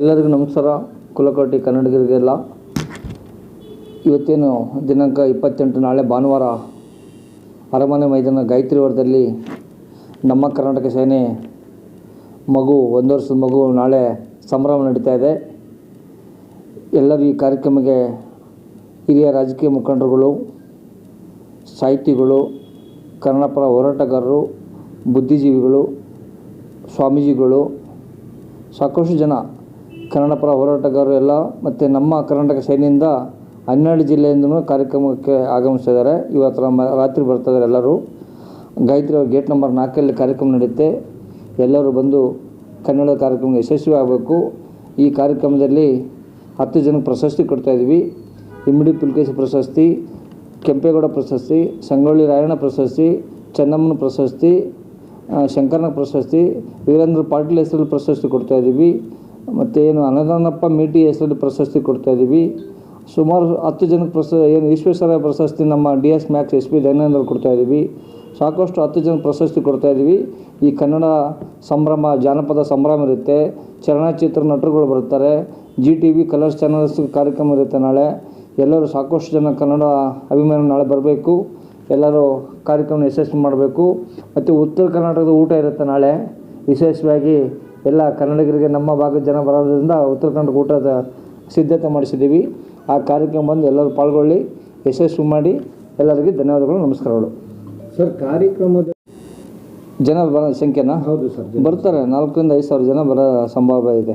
ಎಲ್ಲರಿಗೂ ನಮಸ್ಕಾರ. ಕುಲಕೋಟಿ ಕನ್ನಡಿಗರಿಗೆಲ್ಲ ಇವತ್ತೇನು ದಿನಾಂಕ ಇಪ್ಪತ್ತೆಂಟು ನಾಳೆ ಭಾನುವಾರ ಅರಮನೆ ಮೈದಾನ ಗಾಯತ್ರಿ ವರದಲ್ಲಿ ನಮ್ಮ ಕರ್ನಾಟಕ ಸೇನೆ ಮಗು, ಒಂದು ವರ್ಷದ ಮಗು ನಾಳೆ ಸಂಭ್ರಮ ನಡೀತಾ ಇದೆ. ಎಲ್ಲರೂ ಈ ಕಾರ್ಯಕ್ರಮಕ್ಕೆ ಹಿರಿಯ ರಾಜಕೀಯ ಮುಖಂಡರುಗಳು, ಸಾಹಿತಿಗಳು, ಕನ್ನಡಪರ ಹೋರಾಟಗಾರರು, ಬುದ್ಧಿಜೀವಿಗಳು, ಸ್ವಾಮೀಜಿಗಳು, ಸಾಕಷ್ಟು ಜನ ಕನ್ನಡ ಪರ ಹೋರಾಟಗಾರರು ಎಲ್ಲ ಮತ್ತು ನಮ್ಮ ಕರ್ನಾಟಕ ಸೇನೆಯಿಂದ ಹನ್ನೆರಡು ಜಿಲ್ಲೆಯಿಂದಲೂ ಕಾರ್ಯಕ್ರಮಕ್ಕೆ ಆಗಮಿಸಿದ್ದಾರೆ ಇವತ್ತು ನಮ್ಮ ರಾತ್ರಿ ಬರ್ತಿದ್ದಾರೆ ಎಲ್ಲರೂ. ಗಾಯತ್ರಿ ಅವ್ರ ಗೇಟ್ ನಂಬರ್ ನಾಲ್ಕಲ್ಲಿ ಕಾರ್ಯಕ್ರಮ ನಡೆಯುತ್ತೆ. ಎಲ್ಲರೂ ಬಂದು ಕನ್ನಡ ಕಾರ್ಯಕ್ರಮ ಯಶಸ್ವಿ ಆಗಬೇಕು ಈ ಕಾರ್ಯಕ್ರಮದಲ್ಲಿ ಹತ್ತು ಜನಕ್ಕೆ ಪ್ರಶಸ್ತಿ ಕೊಡ್ತಾಯಿದ್ವಿ ಇಮ್ಮಡಿ ಪುಲ್ಕೇಶಿ ಪ್ರಶಸ್ತಿ, ಕೆಂಪೇಗೌಡ ಪ್ರಶಸ್ತಿ, ಸಂಗೊಳ್ಳಿ ರಾಯಣ್ಣ ಪ್ರಶಸ್ತಿ, ಚೆನ್ನಮ್ಮನ ಪ್ರಶಸ್ತಿ ಶಂಕರನ ಪ್ರಶಸ್ತಿ, ವೀರೇಂದ್ರ ಪಾಟೀಲ್ ಹೆಸರಲ್ಲಿ ಪ್ರಶಸ್ತಿ ಕೊಡ್ತಾಯಿದ್ದೀವಿ ಮತ್ತು ಏನು ಅನ್ನದಾನಪ್ಪ ಮೀಟಿ ಹೆಸರಲ್ಲಿ ಪ್ರಶಸ್ತಿ ಕೊಡ್ತಾಯಿದ್ದೀವಿ ಸುಮಾರು ಹತ್ತು ಜನಕ್ಕೆ ಪ್ರಶ ಏನು ವಿಶ್ವೇಶ್ವರ ಪ್ರಶಸ್ತಿ ನಮ್ಮ D S Max S P ದಯಾನಂದ್ರ ಕೊಡ್ತಾಯಿದ್ದೀವಿ ಸಾಕಷ್ಟು ಹತ್ತು ಜನಕ್ಕೆ ಪ್ರಶಸ್ತಿ ಕೊಡ್ತಾಯಿದ್ದೀವಿ ಈ ಕನ್ನಡ ಸಂಭ್ರಮ, ಜಾನಪದ ಸಂಭ್ರಮ ಇರುತ್ತೆ. ಚಲನಚಿತ್ರ ನಟರುಗಳು ಬರ್ತಾರೆ. Zee T V Colors channels ಕಾರ್ಯಕ್ರಮ ಇರುತ್ತೆ ನಾಳೆ. ಎಲ್ಲರೂ ಸಾಕಷ್ಟು ಜನ ಕನ್ನಡ ಅಭಿಮಾನ ನಾಳೆ ಬರಬೇಕು. ಎಲ್ಲರೂ ಕಾರ್ಯಕ್ರಮ ಯಶಸ್ವಿ ಮಾಡಬೇಕು. ಮತ್ತು ಉತ್ತರ ಕರ್ನಾಟಕದ ಊಟ ಇರುತ್ತೆ ನಾಳೆ. ವಿಶೇಷವಾಗಿ ಎಲ್ಲ ಕನ್ನಡಿಗರಿಗೆ ನಮ್ಮ ಭಾಗದ ಜನ ಬರೋದ್ರಿಂದ ಉತ್ತರ ಕರ್ನಾಟಕ ಊಟದ ಸಿದ್ಧತೆ ಮಾಡಿಸಿದ್ದೀವಿ. ಆ ಕಾರ್ಯಕ್ರಮ ಬಂದು ಎಲ್ಲರೂ ಪಾಲ್ಗೊಳ್ಳಿ ಯಶಸ್ವಿ ಮಾಡಿ ಎಲ್ಲರಿಗೆ ಧನ್ಯವಾದಗಳು ನಮಸ್ಕಾರಗಳು. ಸರ್ ಕಾರ್ಯಕ್ರಮದ ಜನ ಬರೋ ಸಂಖ್ಯೆನ? ಹೌದು ಸರ್ ಬರ್ತಾರೆ ನಾಲ್ಕರಿಂದ ಐದು ಸಾವಿರ ಜನ ಬರೋ ಸಂಭವ ಇದೆ.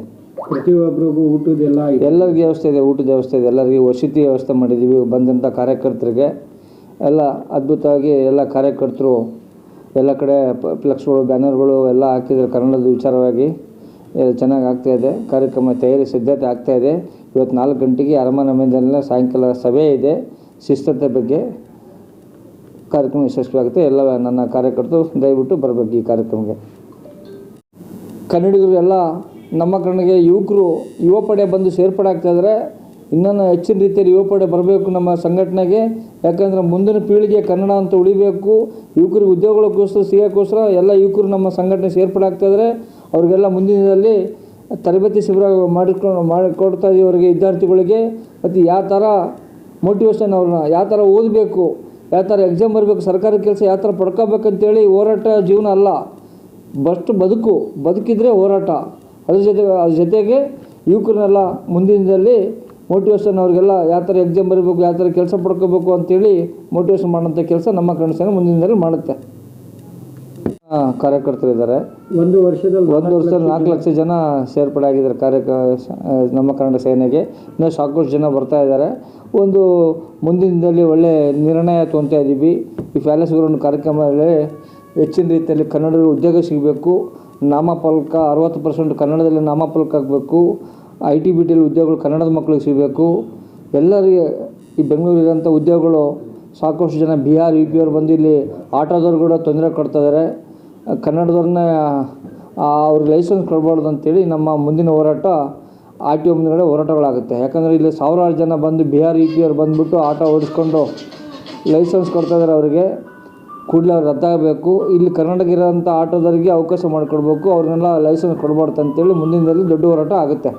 ಪ್ರತಿಯೊಬ್ಬರಿಗೂ ಊಟದೆಲ್ಲ ಎಲ್ಲರಿಗೆ ವ್ಯವಸ್ಥೆ ಇದೆ ಊಟದ ವ್ಯವಸ್ಥೆ ಇದೆ ಎಲ್ಲರಿಗೂ ವಸತಿ ವ್ಯವಸ್ಥೆ ಮಾಡಿದ್ದೀವಿ ಬಂದಂಥ ಕಾರ್ಯಕರ್ತರಿಗೆ. ಎಲ್ಲ ಅದ್ಭುತವಾಗಿ ಎಲ್ಲ ಕಾರ್ಯಕರ್ತರು ಎಲ್ಲ ಕಡೆ ಫ್ಲೆಕ್ಸ್ಗಳು, ಬ್ಯಾನರ್ಗಳು ಎಲ್ಲ ಹಾಕಿದ್ದಾರೆ ಕನ್ನಡದ ವಿಚಾರವಾಗಿ. ಚೆನ್ನಾಗಿ ಆಗ್ತಾಯಿದೆ ಕಾರ್ಯಕ್ರಮ ತಯಾರಿ ಸಿದ್ಧತೆ ಆಗ್ತಾಯಿದೆ ಇವತ್ತು ನಾಲ್ಕು ಗಂಟೆಗೆ ಅರಮನೆ ಮೈದಾನದಲ್ಲಿ ಸಾಯಂಕಾಲ ಸಭೆ ಇದೆ. ಶಿಸ್ತತೆ ಬಗ್ಗೆ ಕಾರ್ಯಕ್ರಮ ಯಶಸ್ವಿಯಾಗುತ್ತೆ. ಎಲ್ಲ ನನ್ನ ಕಾರ್ಯಕರ್ತರು ದಯವಿಟ್ಟು ಬರಬೇಕು ಈ ಕಾರ್ಯಕ್ರಮಕ್ಕೆ. ಕನ್ನಡಿಗರು ಎಲ್ಲ ನಮ್ಮ ಕಣ್ಣಿಗೆ ಯುವಕರು, ಯುವ ಪಡೆ ಬಂದು ಸೇರ್ಪಡೆ ಆಗ್ತಾಯಿದ್ದಾರೆ ಇನ್ನೂ ಹೆಚ್ಚಿನ ರೀತಿಯಲ್ಲಿ ಯುವಪಡೆ ಬರಬೇಕು ನಮ್ಮ ಸಂಘಟನೆಗೆ. ಯಾಕಂದರೆ ಮುಂದಿನ ಪೀಳಿಗೆ ಕನ್ನಡ ಅಂತ ಉಳಿಬೇಕು. ಯುವಕರಿಗೆ ಉದ್ಯೋಗಗಳಿಗೋಸ್ಕರ ಸಿಗೋಕ್ಕೋಸ್ಕರ ಎಲ್ಲ ಯುವಕರು ನಮ್ಮ ಸಂಘಟನೆ ಸೇರ್ಪಡೆ ಆಗ್ತಾಯಿದ್ರೆ ಅವ್ರಿಗೆಲ್ಲ ಮುಂದಿನ ದಿನದಲ್ಲಿ ತರಬೇತಿ ಶಿಬಿರ ಮಾಡಿಕೊಂಡು ಮಾಡಿಕೊಡ್ತಾ ಇದೀವಿ ಅವರಿಗೆ ವಿದ್ಯಾರ್ಥಿಗಳಿಗೆ. ಮತ್ತು ಯಾವ ಥರ ಮೋಟಿವೇಶನ್ ಅವ್ರನ್ನ, ಯಾವ ಥರ ಓದಬೇಕು, ಯಾವ ಥರ ಎಕ್ಸಾಮ್ ಬರಬೇಕು, ಸರ್ಕಾರಿ ಕೆಲಸ ಯಾವ ಥರ ಪಡ್ಕೋಬೇಕಂತೇಳಿ ಹೋರಾಟ ಜೀವನ ಅಲ್ಲ. ಬಸ್ಟ್ ಬದುಕು, ಬದುಕಿದ್ರೆ ಹೋರಾಟ. ಅದ್ರ ಜೊತೆ, ಅದ್ರ ಜೊತೆಗೆ ಯುವಕರನ್ನೆಲ್ಲ ಮುಂದಿನ ದಿನದಲ್ಲಿ ಮೋಟಿವೇಶನ್ ಅವರಿಗೆಲ್ಲ ಯಾವ ಥರ ಎಕ್ಸಾಮ್ ಬರೀಬೇಕು ಯಾವ ಥರ ಕೆಲಸ ಪಡ್ಕೋಬೇಕು ಅಂತೇಳಿ ಮೋಟಿವೇಶನ್ ಮಾಡೋಂಥ ಕೆಲಸ ನಮ್ಮ ಕನ್ನಡ ಸೇನೆ ಮುಂದಿನ ದಿನದಲ್ಲಿ ಮಾಡುತ್ತೆ ಹಾಂ ಕಾರ್ಯಕರ್ತರಿದ್ದಾರೆ ಒಂದು ವರ್ಷದಲ್ಲಿ ಒಂದು ವರ್ಷದಲ್ಲಿ ನಾಲ್ಕು ಲಕ್ಷ ಜನ ಸೇರ್ಪಡೆ ಆಗಿದ್ದಾರೆ ಕಾರ್ಯಕ ನಮ್ಮ ಕನ್ನಡ ಸೇನೆಗೆ. ಇನ್ನೂ ಸಾಕಷ್ಟು ಜನ ಬರ್ತಾ ಇದ್ದಾರೆ. ಒಂದು ಮುಂದಿನ ದಿನದಲ್ಲಿ ಒಳ್ಳೆ ನಿರ್ಣಯ ತೊಗೊತಾ ಇದ್ದೀವಿ. ಈ ಪ್ಯಾಲೇಸ್ ಗ್ರೌಂಡ್ ಕಾರ್ಯಕ್ರಮದಲ್ಲಿ ಹೆಚ್ಚಿನ ರೀತಿಯಲ್ಲಿ ಕನ್ನಡದ ಉದ್ಯೋಗ ಸಿಗಬೇಕು. ನಾಮಫಲಕ ಅರವತ್ತು ಪರ್ಸೆಂಟ್ ಕನ್ನಡದಲ್ಲಿ ನಾಮಫಲಕ ಆಗಬೇಕು ಐ ಟಿ ಬಿ ಟಿಯಲ್ಲಿ ಉದ್ಯೋಗಗಳು ಕನ್ನಡದ ಮಕ್ಕಳಿಗೆ ಸಿಗಬೇಕು. ಎಲ್ಲರಿಗೆ ಈ ಬೆಂಗಳೂರಿರೋಂಥ ಉದ್ಯೋಗಗಳು ಸಾಕಷ್ಟು ಜನ ಬಿಹಾರ್, ಯು ಪಿ ಅವ್ರು ಬಂದು ಇಲ್ಲಿ ಆಟೋದವ್ರು ಕೂಡ ತೊಂದರೆ ಕೊಡ್ತಾಯಿದ್ದಾರೆ ಕನ್ನಡದವ್ರನ್ನ ಅವ್ರಿಗೆ ಲೈಸೆನ್ಸ್ ಕೊಡಬಾರ್ದು ಅಂತೇಳಿ ನಮ್ಮ ಮುಂದಿನ ಹೋರಾಟ ಆರ್ ಟಿ ಒ ಮುಂದುಗಡೆ ಹೋರಾಟಗಳಾಗುತ್ತೆ. ಯಾಕಂದರೆ ಇಲ್ಲಿ ಸಾವಿರಾರು ಜನ ಬಂದು ಬಿಹಾರ್, ಯು ಪಿ ಅವ್ರು ಬಂದುಬಿಟ್ಟು ಆಟೋ ಓಡಿಸ್ಕೊಂಡು ಲೈಸೆನ್ಸ್ ಕೊಡ್ತಾ ಇದ್ದಾರೆ ಅವರಿಗೆ. ಕೂಡಲೇ ಅವ್ರು ರದ್ದಾಗಬೇಕು. ಇಲ್ಲಿ ಕರ್ನಾಟಕ ಇರೋಂಥ ಆಟೋದವರಿಗೆ ಅವಕಾಶ ಮಾಡಿಕೊಡ್ಬೇಕು. ಅವ್ರನ್ನೆಲ್ಲ ಲೈಸೆನ್ಸ್ ಕೊಡಬಾರ್ದು ಅಂತೇಳಿ ಮುಂದಿನದಲ್ಲಿ ದೊಡ್ಡ ಹೋರಾಟ ಆಗುತ್ತೆ.